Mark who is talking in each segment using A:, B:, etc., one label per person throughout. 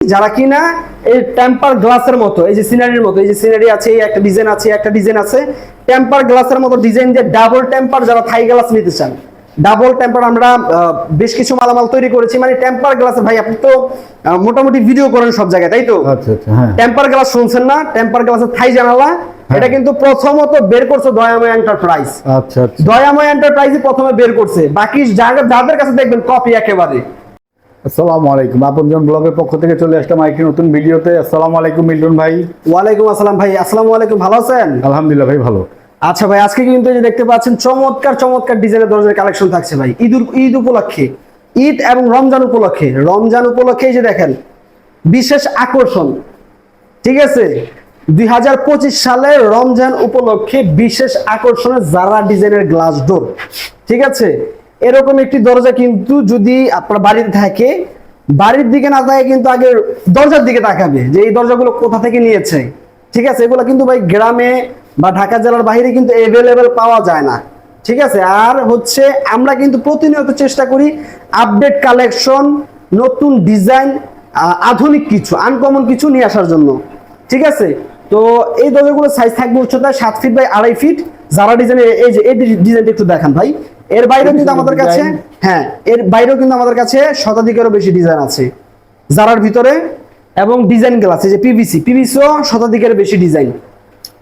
A: যারা কিনা এই টেম্পার গ্লাসের মতো এই যে সিনারির মতো এই যে সিনারি আছে এই একটা ডিজাইন আছে একটা ডিজাইন আছে টেম্পার গ্লাসের মতো ডিজাইন দিয়ে ডাবল টেম্পার যারা থাই গ্লাস নিতে চান। ডাবল টেম্পার আমরা বেশ কিছু মালামাল তৈরি করেছি মানে টেম্পার গ্লাসে ভাই আপনি তো মোটামুটি ভিডিও করেন সব জায়গায় তাই তো?
B: আচ্ছা আচ্ছা হ্যাঁ।
A: টেম্পার গ্লাস শুনছেন না? টেম্পার গ্লাসের থাই জানালা এটা কিন্তু প্রথমত বের করছে দয়াময় এন্টারপ্রাইজ
B: আচ্ছা আচ্ছা।
A: দয়াময় এন্টারপ্রাইজই প্রথমে বের করছে। বাকি যাদের যাদের কাছে দেখবেন কপি একেবারে।
B: আসসালামু আলাইকুম। আপনজন ব্লগের পক্ষ থেকে চলে আসলাম আরেকটি নতুন ভিডিওতে। আসসালামু আলাইকুম মিল্টন ভাই।
A: ওয়ালাইকুম আসসালাম ভাই। আসসালামু আলাইকুম ভালো আছেন?
B: আলহামদুলিল্লাহ ভাই ভালো।
A: আচ্ছা ভাই আজকে কিন্তু যে দেখতে পাচ্ছেন চমৎকার চমৎকার ডিজাইনের দরজার কালেকশন থাকছে ভাই। ঈদ ঈদ উপলক্ষে ঈদ এবং রমজান উপলক্ষে রমজান উপলক্ষে যে দেখেন বিশেষ আকর্ষণ। ঠিক আছে? দুই হাজার পঁচিশ সালে রমজান উপলক্ষে বিশেষ আকর্ষণের জারা ডিজাইনের গ্লাস ডোর। ঠিক আছে? এরকম একটি দরজা কিন্তু যদি আপনার বাড়িতে থাকে, বাড়ির দিকে না থাকে কিন্তু আগে দরজার দিকে তাকাবে যে এই দরজাগুলো কোথা থেকে নিয়েছে। ঠিক আছে? এগুলো কিন্তু ভাই গ্রামে বা ঢাকা জেলার বাইরে কিন্তু অ্যাভেলেবেল পাওয়া যায় না। ঠিক আছে? আর হচ্ছে আমরা কিন্তু প্রতিনিয়ত চেষ্টা করি আপডেট কালেকশন নতুন ডিজাইন আধুনিক কিছু আনকমন কিছু নিয়ে আসার জন্য। ঠিক আছে? তো এই দরজাগুলোর সাইজ থাকবে উচ্চতা সাত ফিট বাই আড়াই ফিট যারা ডিজাইনের এই যে এই ডিজাইনটা একটু দেখান ভাই। এর বাইরেও কিন্তু আমাদের কাছে হ্যাঁ এর বাইরেও কিন্তু আমাদের কাছে শতাধিকেরও বেশি ডিজাইন আছে। যারার ভিতরে এবং ডিজাইন গ্লাস এই যে পিভিসি পিভিসিও শতাধিকের বেশি ডিজাইন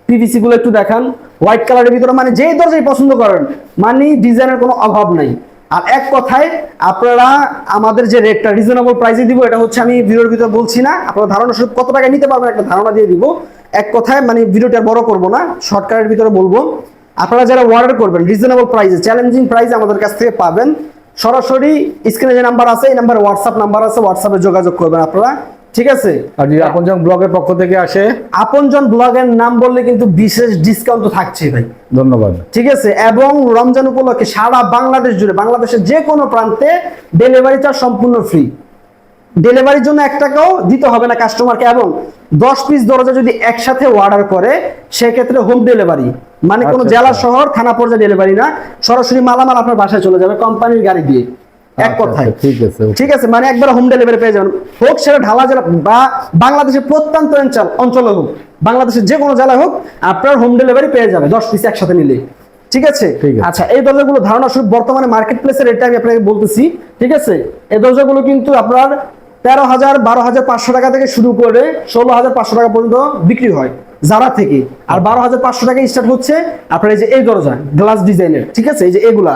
A: পিভিসি গুলো একটু দেখান। হোয়াইট কালারের ভিতরে মানে যেই দরজাই পছন্দ করেন মানে ডিজাইনের কোনো অভাব নাই। আর এক কথায় আপনারা আমাদের যে রেটটা রিজনেবল প্রাইসে দিব এটা হচ্ছে আমি ভিডিওর ভিতরে বলছি না আপনারা ধারণা স্বরূপ কত টাকা নিতে পারবেন একটা ধারণা দিয়ে দিব। এক কথায় মানে ভিডিওটা বড় করব না শর্টকাটের ভিতরে বলব। আপনারা যারা অর্ডার করবেন রিজনেবল প্রাইসে চ্যালেঞ্জিং প্রাইসে আমাদের কাছ থেকে পাবেন। সরাসরি স্ক্রিনে যে নাম্বার আছে এই নাম্বারে হোয়াটসঅ্যাপ নাম্বার আছে হোয়াটসঅ্যাপে যোগাযোগ করবেন আপনারা। ঠিক আছে?
B: আর যদি আপনজন ব্লগের পক্ষ থেকে আসে?
A: আপনজন ব্লগের নাম বললে কিন্তু বিশেষ ডিসকাউন্ট তো থাকছে ভাই।
B: ধন্যবাদ।
A: ঠিক আছে? এবং রমজান উপলক্ষে সারা বাংলাদেশ জুড়ে বাংলাদেশের যে কোনো প্রান্তে ডেলিভারি চার্জ সম্পূর্ণ ফ্রি ডেলিভারির জন্য এক টাকাও দিতে হবে না কাস্টমারকে এবং দশ পিস দরজা যদি একসাথে অর্ডার করে সেক্ষেত্রে হোম ডেলিভারি মানে কোনো
B: আচ্ছা,
A: জেলা
B: আচ্ছা।
A: শহর থানা পর্যায়ে ডেলিভারি না। সরাসরি মালামাল আপনার বাসায় চলে যাবে কোম্পানির গাড়ি দিয়ে। এক
B: আচ্ছা,
A: কথায়।
B: ঠিক আছে
A: ঠিক আছে মানে একবার হোম ডেলিভারি পেয়ে যাবেন। হোক সেটা ঢালা জেলা বা বাংলাদেশের প্রত্যন্ত অঞ্চল অঞ্চলে হোক বাংলাদেশের যে কোনো জেলায় হোক আপনার হোম ডেলিভারি পেয়ে যাবে দশ পিস একসাথে নিলে। ঠিক আছে। আচ্ছা এই দরজাগুলো ধারণা শুরু বর্তমানে মার্কেট প্লেসের রেটটা আমি আপনাকে বলতেছি। ঠিক আছে? এই দরজাগুলো কিন্তু আপনার তেরো হাজার বারো হাজার পাঁচশো টাকা থেকে শুরু করে ষোলো হাজার পাঁচশো টাকা পর্যন্ত বিক্রি হয় যারা থেকে। আর বারো হাজার পাঁচশো টাকা স্টার্ট হচ্ছে আপনার এই যে এই দরজা গ্লাস ডিজাইনের ঠিক আছে? এই যে এগুলা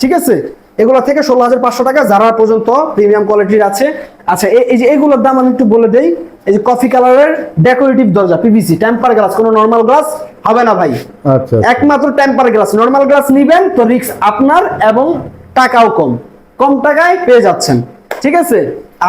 A: ঠিক আছে? এগুলো থেকে ষোলো হাজার পাঁচশো টাকা যারা পর্যন্ত প্রিমিয়াম কোয়ালিটির আছে। আচ্ছা এই- যে এগুলোর দাম আমি একটু বলে দেই। এই যে কফি কালারের ডেকোরেটিভ দরজা পিভিসি টেম্পার গ্লাস কোনো নর্মাল গ্লাস হবে না ভাই।
B: আচ্ছা
A: একমাত্র টেম্পার গ্লাস নর্মাল গ্লাস নিবেন তো রিক্স আপনার এবং টাকাও কম। কম টাকায় পেয়ে যাচ্ছেন ঠিক আছে?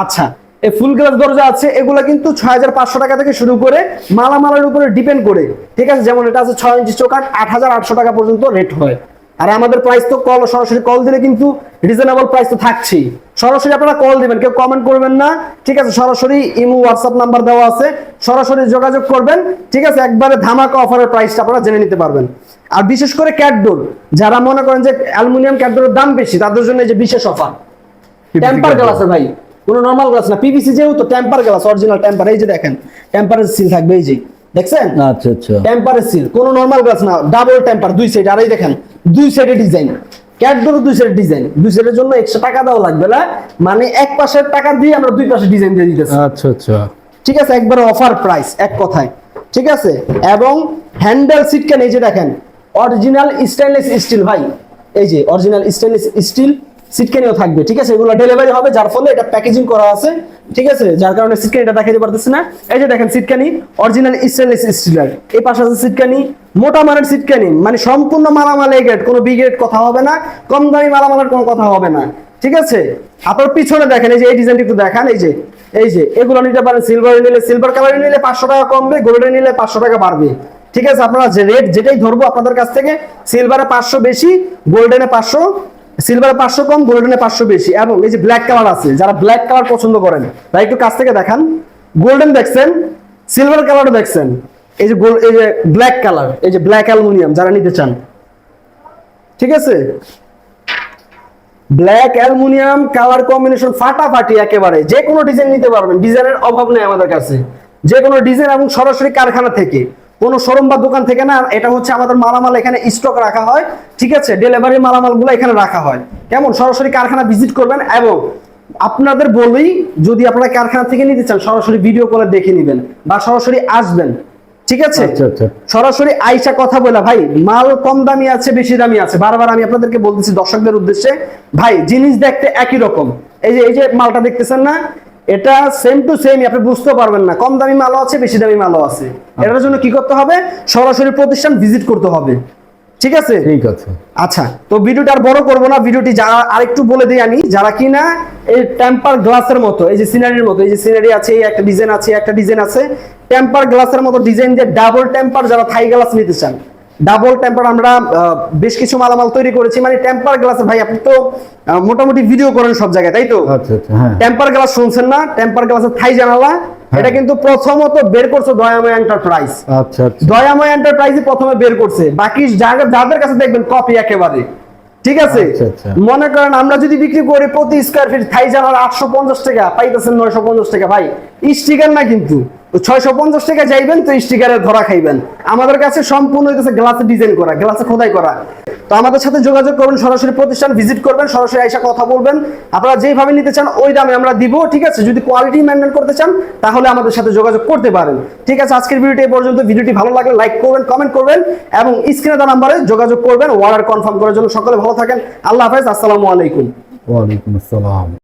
A: আচ্ছা এই ফুল গ্লাস দরজা আছে এগুলো কিন্তু ছয় হাজার পাঁচশো টাকা থেকে শুরু করে মালামালের উপরে ডিপেন্ড করে। ঠিক আছে যেমন এটা আছে ছয় ইঞ্চি চোকাট আট হাজার আটশো টাকা পর্যন্ত রেট হয়। আর আমাদের প্রাইস তো কল সরাসরি কল দিলে কিন্তু রিজনেবল প্রাইস তো থাকছেই। সরাসরি আপনারা কল দিবেন কেউ কমেন্ট করবেন না। ঠিক আছে সরাসরি ইমো হোয়াটসঅ্যাপ নাম্বার দেওয়া আছে। সরাসরি যোগাযোগ করবেন। ঠিক আছে একবারে ধামাকা অফারের প্রাইসটা আপনারা জেনে নিতে পারবেন। আর বিশেষ করে ক্যাটডোর যারা মনে করেন যে অ্যালুমিনিয়াম ক্যাটডোরের দাম বেশি তাদের জন্য এই যে বিশেষ অফার টেম্পার গ্লাসের ভাই। কোনো নর্মাল গ্লাস না পিভিসি যেহেতু টেম্পার গ্লাস অরিজিনাল টেম্পার এই যে দেখেন টেম্পারের সিল থাকবে এই যে দেখছেন?
B: আচ্ছা আচ্ছা।
A: টেম্পারের সিল কোনো নর্মাল গ্লাস না ডাবল টেম্পার দুই সাইড আর এই দেখেন দুই সাইডে ডিজাইন ক্যাটডোর দুই সাইড ডিজাইন দুই সাইডের জন্য এক্সট্রা টাকা দেওয়া লাগবে না মানে এক পাশের টাকা দিয়ে আমরা দুই পাশে ডিজাইন দিয়ে দিতেছি।
B: আচ্ছা আচ্ছা।
A: ঠিক আছে একবারে অফার প্রাইস এক কথায়। ঠিক আছে? এবং হ্যান্ডেল সিট কেন এই যে দেখেন অরিজিনাল স্টেনলেস স্টিল ভাই এই যে অরিজিনাল স্টেনলেস স্টিল সিটকানিও থাকবে, ঠিক আছে? এগুলো ডেলিভারি হবে, যার ফলে এটা প্যাকেজিং করা আছে, ঠিক আছে? যার কারণে সিটকানি এটা দেখাতে পারতেছে না। এই যে দেখেন সিটকানি অরিজিনাল স্টেনলেস স্টিলের। এই পাশে আছে সিটকানি, মোটা মানের সিটকানি মানে সম্পূর্ণ মালামাল এই গ্রেড কোনো বি গ্রেড কথা হবে না, কম দামি মালামালের কোনো কথা হবে না, ঠিক আছে? আপনার পিছনে দেখেন, এই যে এই ডিজাইনটি একটু দেখান, এই যে এই যে, এগুলো নিতে পারেন সিলভার নিলে সিলভার কালার নিলে পাঁচশো টাকা কমবে গোল্ডেন নিলে পাঁচশো টাকা বাড়বে, ঠিক আছে? আপনারা যে রেট যেটাই ধরবো আপনাদের কাছ থেকে সিলভারে পাঁচশো বেশি গোল্ডেনে পাঁচশো সিলভারে পাঁচশো কম গোল্ডেনে পাঁচশো বেশি। এবং এই যে ব্ল্যাক কালার আছে, যারা ব্ল্যাক কালার পছন্দ করেন তাই একটু কাছ থেকে দেখান। গোল্ডেন দেখছেন সিলভার কালারও দেখছেন। এই যে গোল্ড এই যে ব্ল্যাক কালার এই যে ব্ল্যাক অ্যালুমিনিয়াম যারা নিতে চান। ঠিক আছে? ব্ল্যাক অ্যালুমিনিয়াম কালার কম্বিনেশন ফাটাফাটি একেবারে। যে কোনো ডিজাইন নিতে পারবেন ডিজাইনের অভাব নেই আমাদের কাছে। যে কোনো ডিজাইন এবং সরাসরি কারখানা থেকে। কোনো শোরুম বা দোকান থেকে না এটা হচ্ছে আমাদের মালামাল এখানে স্টক রাখা হয় ঠিক আছে? ডেলিভারি মালামালগুলো এখানে রাখা হয়। কেমন? সরাসরি কারখানা ভিজিট করবেন এবং আপনাদের বলি যদি আপনারা কারখানা থেকে নিতে চান সরাসরি ভিডিও কলে দেখে নেবেন বা সরাসরি আসবেন ঠিক আছে?
B: আচ্ছা, আচ্ছা।
A: সরাসরি আইসা কথা বলা ভাই মাল কম দামি আছে বেশি দামি আছে? বারবার আমি আপনাদেরকে বলতেছি দর্শকদের উদ্দেশ্যে ভাই জিনিস দেখতে একই রকম। এই যে এই যে মালটা দেখতেছেন না এটা সেম টু সেম আপনি বুঝতে পারবেন না। কম দামি মালও আছে বেশি দামি মালও আছে। এটার জন্য কি করতে হবে? সরাসরি প্রতিষ্ঠান ভিজিট করতে হবে। ঠিক আছে?
B: ঠিক আছে।
A: আচ্ছা তো ভিডিওটা আর বড় করব না। ভিডিওটি যারা আরেকটু বলে দিই আমি। যারা কিনা এই টেম্পার গ্লাসের মতো এই যে সিনারির মতো এই যে সিনারি আছে এই একটা ডিজাইন আছে একটা ডিজাইন আছে টেম্পার গ্লাসের মতো ডিজাইন দিয়ে ডাবল টেম্পার যারা থাই গ্লাস নিতে চান ডাবল টেম্পার আমরা বেশ কিছু মালামাল তৈরি করেছি। মানে টেম্পার গ্লাসের ভাই আপনি তো মোটামুটি ভিডিও করেন সব জায়গায় তাই তো?
B: আচ্ছা আচ্ছা হ্যাঁ।
A: টেম্পার গ্লাস শুনছেন না? টেম্পার গ্লাসের থাই জানালা এটা কিন্তু প্রথমত বের করছে দয়াময় এন্টারপ্রাইজ
B: আচ্ছা আচ্ছা।
A: দয়াময় এন্টারপ্রাইজে প্রথমে বের করছে। বাকি যাদের যাদের কাছে দেখবেন কপি একেবারে। ঠিক আছে?
B: আচ্ছা, আচ্ছা।
A: মনে করেন আমরা যদি বিক্রি করি প্রতি স্কোয়ার ফিট থাই জানার আটশো পঞ্চাশ টাকা পাইতেছেন নয়শো পঞ্চাশ টাকা ভাই। স্টিকার না কিন্তু। ছয়শো পঞ্চাশ টাকা যাইবেন, তো স্টিকারে ধরা খাইবেন। আমাদের কাছে সম্পূর্ণ হইতেছে গ্লাসে ডিজাইন করা গ্লাসে খোদাই করা। তো আমাদের সাথে যোগাযোগ করবেন সরাসরি প্রতিষ্ঠান ভিজিট করবেন, সরাসরি এসে কথা বলবেন। আপনারা যেভাবে নিতে চান, ওই দামে আমরা দিব, ঠিক আছে? যদি কোয়ালিটি মেনটেন করতে চান, তাহলে আমাদের সাথে যোগাযোগ করতে পারেন। ঠিক আছে, আজকের ভিডিওটি এই পর্যন্ত। ভিডিওটি ভালো লাগলে লাইক করবেন কমেন্ট করবেন, এবং স্ক্রিনে দেওয়া নাম্বারে যোগাযোগ করবেন অর্ডার কনফার্ম করার জন্য সকলে ভালো থাকেন। আল্লাহ হাফেজ, আসসালামু আলাইকুম।
B: ওয়ালাইকুম আসসালাম।